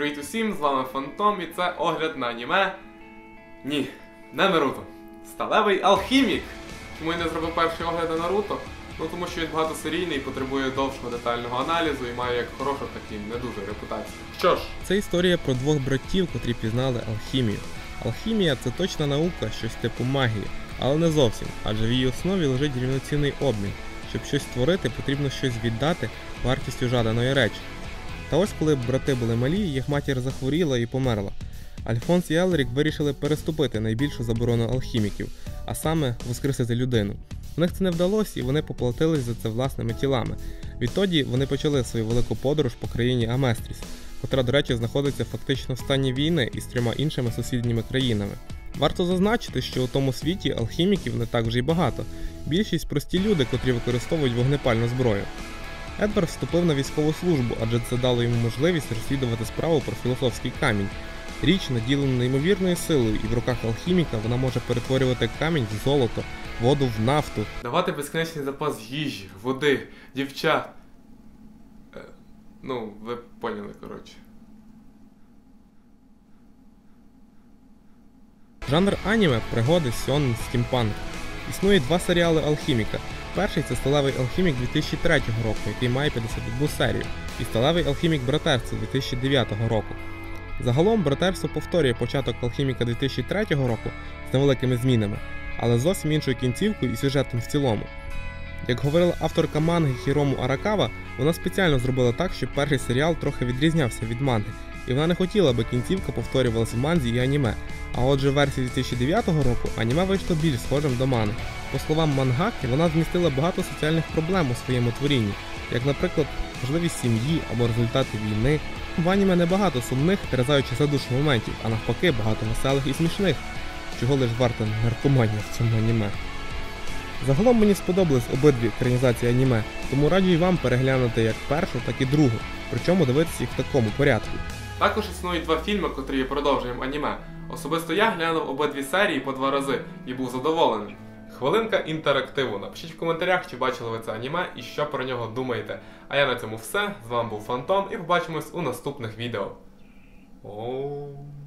Привіт усім, з вами Фантом і це огляд на аніме. Ні, не Наруто. Сталевий алхімік. Чому я не зробив перший огляд на Наруто? Ну тому що він багатосерійний, потребує довшого детального аналізу і має як хорошу, так і не дуже репутацію. Що ж, Це історія про двох братів, котрі пізнали алхімію. Алхімія це точна наука, щось типу магії, але не зовсім, адже в її основі лежить рівноцінний обмін. Щоб щось створити, потрібно щось віддати вартістю жаданої речі. Та ось коли брати були малі, їх матір захворіла і померла. Альфонс і Елрік вирішили переступити найбільшу заборону алхіміків, а саме воскресити людину. У них це не вдалося, і вони поплатились за це власними тілами. Відтоді вони почали свою велику подорож по країні Аместріс, котра, до речі, знаходиться фактично в стані війни із трьома іншими сусідніми країнами. Варто зазначити, що у тому світі алхіміків не так вже й багато. Більшість прості люди, котрі використовують вогнепальну зброю. Едвард вступив на військову службу, адже це дало йому можливість розслідувати справу про філософський камінь. Річ наділена неймовірною силою, і в руках алхіміка вона може перетворювати камінь в золото, воду в нафту, давати безкінечний запас їжі, води, дівчат. Е, ну, ви поняли, коротше. Жанр аніме пригоди сьон стімпанк. Існує два серіали Алхіміка. Перший це Сталевий Алхімік 2003 року, який має 51 серію, і Сталевий Алхімік Братерство 2009 року. Загалом братерство повторює початок Алхіміка 2003 року з невеликими змінами, але зовсім іншою кінцівкою і сюжетом в цілому. Як говорила авторка манги Хірому Аракава, вона спеціально зробила так, щоб перший серіал трохи відрізнявся від манги, і вона не хотіла, аби кінцівка повторювалася в манзі і аніме. А отже, версії 2009 року аніме вийшло більш схожим до мани. По словам мангаки, вона змістила багато соціальних проблем у своєму творінні, як, наприклад, можливість сім'ї або результати війни. В аніме небагато сумних, терзаючих задушних моментів, а навпаки, багато веселих і смішних, чого лиш варта наркоманія в цьому аніме. Загалом мені сподобались обидві екранізації аніме, тому раджу і вам переглянути як першу, так і другу, причому дивитися їх в такому порядку. Також існують два фільми, котрі є продовженням аніме. Особисто я глянув обидві серії по два рази і був задоволений. Хвилинка інтерактиву. Напишіть в коментарях, чи бачили ви це аніме і що про нього думаєте. А я на цьому все. З вами був Фантом і побачимось у наступних відео. Оу.